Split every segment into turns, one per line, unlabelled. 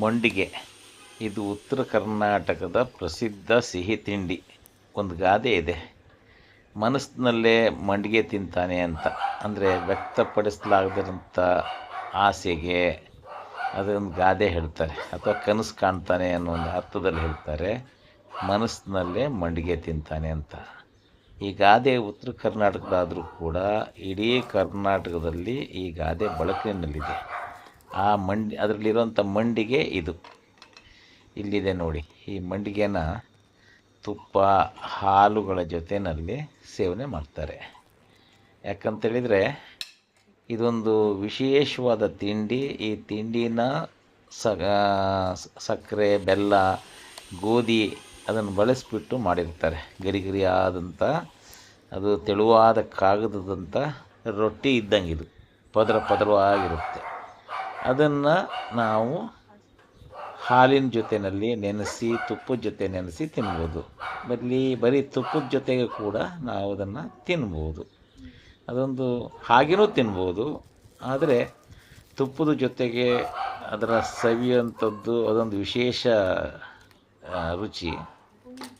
ಮಂಡಿಗೆ. ಇದು ಉತ್ತರ ಕರ್ನಾಟಕದ ಪ್ರಸಿದ್ಧ ಸಿಹಿ ತಿಂಡಿ. ಒಂದು ಗಾದೆ ಇದೆ. ಮನಸ್ಸಿನಲ್ಲೇ ಮಂಡಿಗೆ ತಿಂತಾನೆ ಅಂತ. ಅಂದರೆ ವ್ಯಕ್ತಪಡಿಸಲಾಗದಿರೋಂಥ ಆಸೆಗೆ ಅದೊಂದು ಗಾದೆ ಹೇಳ್ತಾರೆ. ಅಥವಾ ಕನಸು ಕಾಣ್ತಾನೆ ಅನ್ನೋ ಒಂದು ಅರ್ಥದಲ್ಲಿ ಹೇಳ್ತಾರೆ. ಮನಸ್ಸಿನಲ್ಲೇ ಮಂಡಿಗೆ ತಿಂತಾನೆ ಅಂತ. ಈ ಗಾದೆ ಉತ್ತರ ಕರ್ನಾಟಕದಾದರೂ ಕೂಡ ಇಡೀ ಕರ್ನಾಟಕದಲ್ಲಿ ಈ ಗಾದೆ ಬಳಕೆಯಲ್ಲಿದೆ. ಆ ಮಂಡಿ ಅದರಲ್ಲಿರುವಂಥ ಮಂಡಿಗೆ ಇದು. ಇಲ್ಲಿದೆ ನೋಡಿ, ಈ ಮಂಡಿಗೆನ ತುಪ್ಪ, ಹಾಲುಗಳ ಜೊತೆಯಲ್ಲಿ ಸೇವನೆ ಮಾಡ್ತಾರೆ. ಯಾಕಂತೇಳಿದರೆ, ಇದೊಂದು ವಿಶೇಷವಾದ ತಿಂಡಿ. ಈ ತಿಂಡಿನ ಸಕ್ಕರೆ, ಬೆಲ್ಲ, ಗೋಧಿ ಅದನ್ನು ಬಳಸಿಬಿಟ್ಟು ಮಾಡಿರ್ತಾರೆ. ಗರಿ ಗರಿಯಾದಂಥ ಅದು ತೆಳುವಾದ ಕಾಗದದಂಥ ರೊಟ್ಟಿ ಇದ್ದಂಗೆ ಇದು. ಪದರ ಪದರವಾಗಿರುತ್ತೆ. ಅದನ್ನು ನಾವು ಹಾಲಿನ ಜೊತೆಯಲ್ಲಿ ನೆನೆಸಿ, ತುಪ್ಪದ ಜೊತೆ ನೆನೆಸಿ ತಿನ್ಬೋದು. ಬರಲಿ ಬರೀ ತುಪ್ಪದ ಜೊತೆಗೆ ಕೂಡ ನಾವು ಅದನ್ನು ತಿನ್ಬೋದು. ಅದೊಂದು ಹಾಗೆಯೂ ತಿನ್ಬೋದು. ಆದರೆ ತುಪ್ಪದ ಜೊತೆಗೆ ಅದರ ಸವಿಯುವಂಥದ್ದು, ಅದೊಂದು ವಿಶೇಷ ರುಚಿ.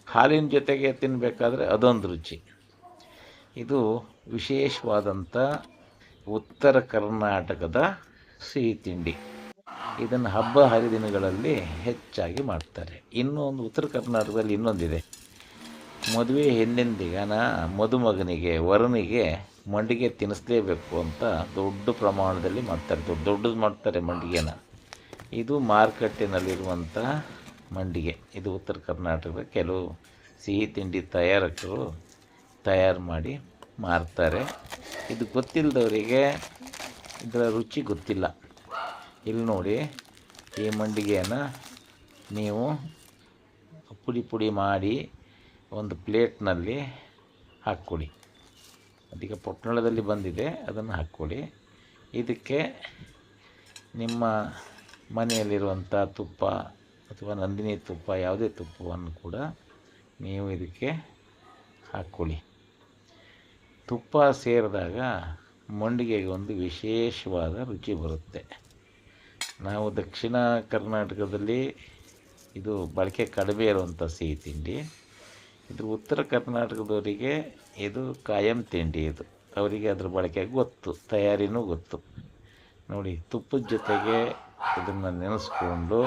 ಹಾಲಿನ ಜೊತೆಗೆ ತಿನ್ನಬೇಕಾದ್ರೆ ಅದೊಂದು ರುಚಿ. ಇದು ವಿಶೇಷವಾದಂಥ ಉತ್ತರ ಕರ್ನಾಟಕದ ಸಿಹಿ ತಿಂಡಿ. ಇದನ್ನು ಹಬ್ಬ ಹರಿದಿನಗಳಲ್ಲಿ ಹೆಚ್ಚಾಗಿ ಮಾಡ್ತಾರೆ. ಇನ್ನೂ ಒಂದು ಉತ್ತರ ಕರ್ನಾಟಕದಲ್ಲಿ ಇನ್ನೊಂದಿದೆ. ಮದುವೆ ಹೆಣ್ಣಿಂದಿಗನ ಮದುಮಗನಿಗೆ ವರನಿಗೆ ಮಂಡಿಗೆ ತಿನ್ನಿಸ್ಲೇಬೇಕು ಅಂತ ದೊಡ್ಡ ಪ್ರಮಾಣದಲ್ಲಿ ಮಾಡ್ತಾರೆ. ದೊಡ್ಡ ದೊಡ್ಡದು ಮಾಡ್ತಾರೆ ಮಂಡಿಗೆನ. ಇದು ಮಾರುಕಟ್ಟೆನಲ್ಲಿರುವಂಥ ಮಂಡಿಗೆ. ಇದು ಉತ್ತರ ಕರ್ನಾಟಕದ ಕೆಲವು ಸಿಹಿ ತಿಂಡಿ ತಯಾರಕರು ತಯಾರು ಮಾಡಿ ಮಾರ್ತಾರೆ. ಇದು ಗೊತ್ತಿಲ್ಲದವರಿಗೆ ಇದರ ರುಚಿ ಗೊತ್ತಿಲ್ಲ. ಇಲ್ಲಿ ನೋಡಿ, ಈ ಮಂಡಿಗೆಯನ್ನು ನೀವು ಪುಡಿ ಪುಡಿ ಮಾಡಿ ಒಂದು ಪ್ಲೇಟ್ನಲ್ಲಿ ಹಾಕ್ಕೊಳ್ಳಿ ಅದಕ್ಕೆ ಪೊಟ್ಟಣದಲ್ಲಿ ಬಂದಿದೆ, ಅದನ್ನು ಹಾಕ್ಕೊಳ್ಳಿ ಇದಕ್ಕೆ ನಿಮ್ಮ ಮನೆಯಲ್ಲಿರುವಂಥ ತುಪ್ಪ ಅಥವಾ ನಂದಿನಿ ತುಪ್ಪ, ಯಾವುದೇ ತುಪ್ಪವನ್ನು ಕೂಡ ನೀವು ಇದಕ್ಕೆ ಹಾಕ್ಕೊಳ್ಳಿ ತುಪ್ಪ ಸೇರಿದಾಗ ಮಂಡಿಗೆಗೆ ಒಂದು ವಿಶೇಷವಾದ ರುಚಿ ಬರುತ್ತೆ. ನಾವು ದಕ್ಷಿಣ ಕರ್ನಾಟಕದಲ್ಲಿ ಇದು ಬಳಕೆ ಕಡಿಮೆ ಇರುವಂಥ ಸಿಹಿ ತಿಂಡಿ. ಇದು ಉತ್ತರ ಕರ್ನಾಟಕದವರಿಗೆ ಇದು ಕಾಯಂ ತಿಂಡಿ ಇದು. ಅವರಿಗೆ ಅದ್ರ ಬಳಕೆ ಗೊತ್ತು, ತಯಾರಿನೂ ಗೊತ್ತು. ನೋಡಿ ತುಪ್ಪದ ಜೊತೆಗೆ ಇದನ್ನು ನೆನೆಸ್ಕೊಂಡು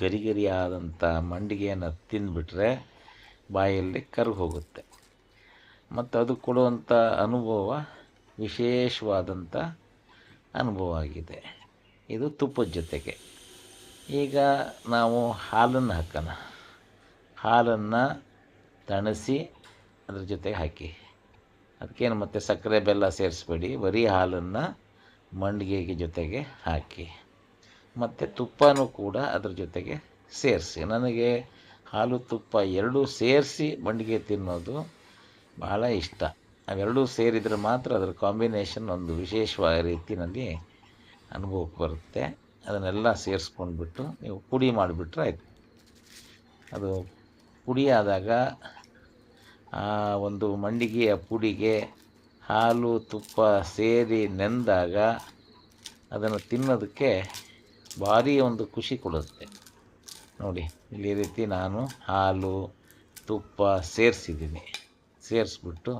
ಗರಿ ಆದಂಥ ಮಂಡಿಗೆಯನ್ನು ತಿಂದುಬಿಟ್ರೆ ಬಾಯಲ್ಲಿ ಕರ್ಗೋಗುತ್ತೆ ಮತ್ತು ಅದು ಕೊಡುವಂಥ ಅನುಭವ ವಿಶೇಷವಾದಂಥ ಅನುಭವ ಆಗಿದೆ. ಇದು ತುಪ್ಪದ ಜೊತೆಗೆ. ಈಗ ನಾವು ಹಾಲನ್ನು ಹಾಕೋಣ. ಹಾಲನ್ನು ತಣಿಸಿ ಅದ್ರ ಜೊತೆಗೆ ಹಾಕಿ. ಅದಕ್ಕೇನು ಮತ್ತೆ ಸಕ್ಕರೆ ಬೆಲ್ಲ ಸೇರಿಸ್ಬೇಡಿ. ಬರೀ ಹಾಲನ್ನು ಮಂಡಿಗೆಗೆ ಜೊತೆಗೆ ಹಾಕಿ. ಮತ್ತು ತುಪ್ಪನೂ ಕೂಡ ಅದ್ರ ಜೊತೆಗೆ ಸೇರಿಸಿ. ನನಗೆ ಹಾಲು ತುಪ್ಪ ಎರಡೂ ಸೇರಿಸಿ ಮಂಡಿಗೆ ತಿನ್ನೋದು ಭಾಳ ಇಷ್ಟ. ಅವೆರಡೂ ಸೇರಿದರೆ ಮಾತ್ರ ಅದರ ಕಾಂಬಿನೇಷನ್ ಒಂದು ವಿಶೇಷವಾದ ರೀತಿಯಲ್ಲಿ ಅನುಭವಕ್ಕೆ ಬರುತ್ತೆ. ಅದನ್ನೆಲ್ಲ ಸೇರಿಸ್ಕೊಂಡ್ಬಿಟ್ಟು ನೀವು ಪುಡಿ ಮಾಡಿಬಿಟ್ರೆ ಆಯಿತು. ಅದು ಪುಡಿ ಆದಾಗ ಆ ಒಂದು ಮಂಡಿಗೆಯ ಪುಡಿಗೆ ಹಾಲು, ತುಪ್ಪ ಸೇರಿ ನೆಂದಾಗ ಅದನ್ನು ತಿನ್ನೋದಕ್ಕೆ ಭಾರಿ ಒಂದು ಖುಷಿ ಕೊಡುತ್ತೆ. ನೋಡಿ, ಇಲ್ಲಿ ರೀತಿ ನಾನು ಹಾಲು, ತುಪ್ಪ ಸೇರಿಸಿದ್ದೀನಿ. ಸೇರಿಸ್ಬಿಟ್ಟು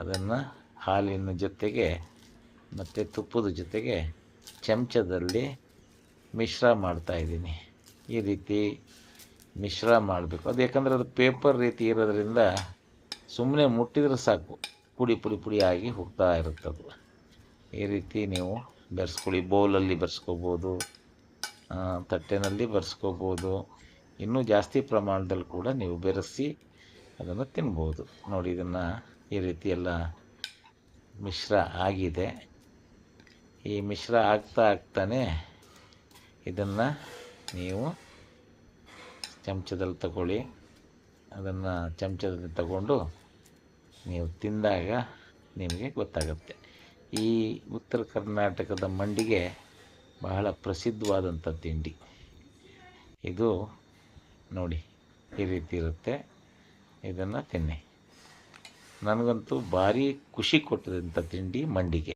ಅದನ್ನು ಹಾಲಿನ ಜೊತೆಗೆ ಮತ್ತು ತುಪ್ಪದ ಜೊತೆಗೆ ಚಮಚದಲ್ಲಿ ಮಿಶ್ರ ಮಾಡ್ತಾಯಿದ್ದೀನಿ ಈ ರೀತಿ ಮಿಶ್ರ ಮಾಡಬೇಕು. ಅದು ಯಾಕಂದರೆ ಅದು ಪೇಪರ್ ರೀತಿ ಇರೋದ್ರಿಂದ ಸುಮ್ಮನೆ ಮುಟ್ಟಿದ್ರೆ ಸಾಕು. ಪುಡಿ ಪುಡಿ ಪುಡಿ ಆಗಿ ಹೋಗ್ತಾ ಇರುತ್ತದು. ಈ ರೀತಿ ನೀವು ಬೆರೆಸ್ಕೊಳ್ಳಿ. ಬೌಲಲ್ಲಿ ಬೆರೆಸ್ಕೋಬೋದು ತಟ್ಟೆನಲ್ಲಿ ಬೆರೆಸ್ಕೋಬೋದು. ಇನ್ನೂ ಜಾಸ್ತಿ ಪ್ರಮಾಣದಲ್ಲಿ ಕೂಡ ನೀವು ಬೆರೆಸಿ ಅದನ್ನು ತಿನ್ಬೋದು. ನೋಡಿ, ಇದನ್ನು ಈ ರೀತಿ ಎಲ್ಲ ಮಿಶ್ರ ಆಗಿದೆ. ಈ ಮಿಶ್ರ ಆಗ್ತಾ ಆಗ್ತಾನೆ ಇದನ್ನು ನೀವು ಚಮಚದಲ್ಲಿ ತಗೊಳ್ಳಿ. ಅದನ್ನು ಚಮಚದಲ್ಲಿ ತಗೊಂಡು ನೀವು ತಿಂದಾಗ ನಿಮಗೆ ಗೊತ್ತಾಗುತ್ತೆ. ಈ ಉತ್ತರ ಕರ್ನಾಟಕದ ಮಂಡಿಗೆ ಬಹಳ ಪ್ರಸಿದ್ಧವಾದಂಥ ತಿಂಡಿ. ಇದು ನೋಡಿ, ಈ ರೀತಿ ಇರುತ್ತೆ. ಇದನ್ನು ತಿನ್ನಿ. ನನಗಂತೂ ಭಾರಿ ಖುಷಿ ಕೊಟ್ಟದಂಥ ತಿಂಡಿ ಮಂಡಿಗೆ.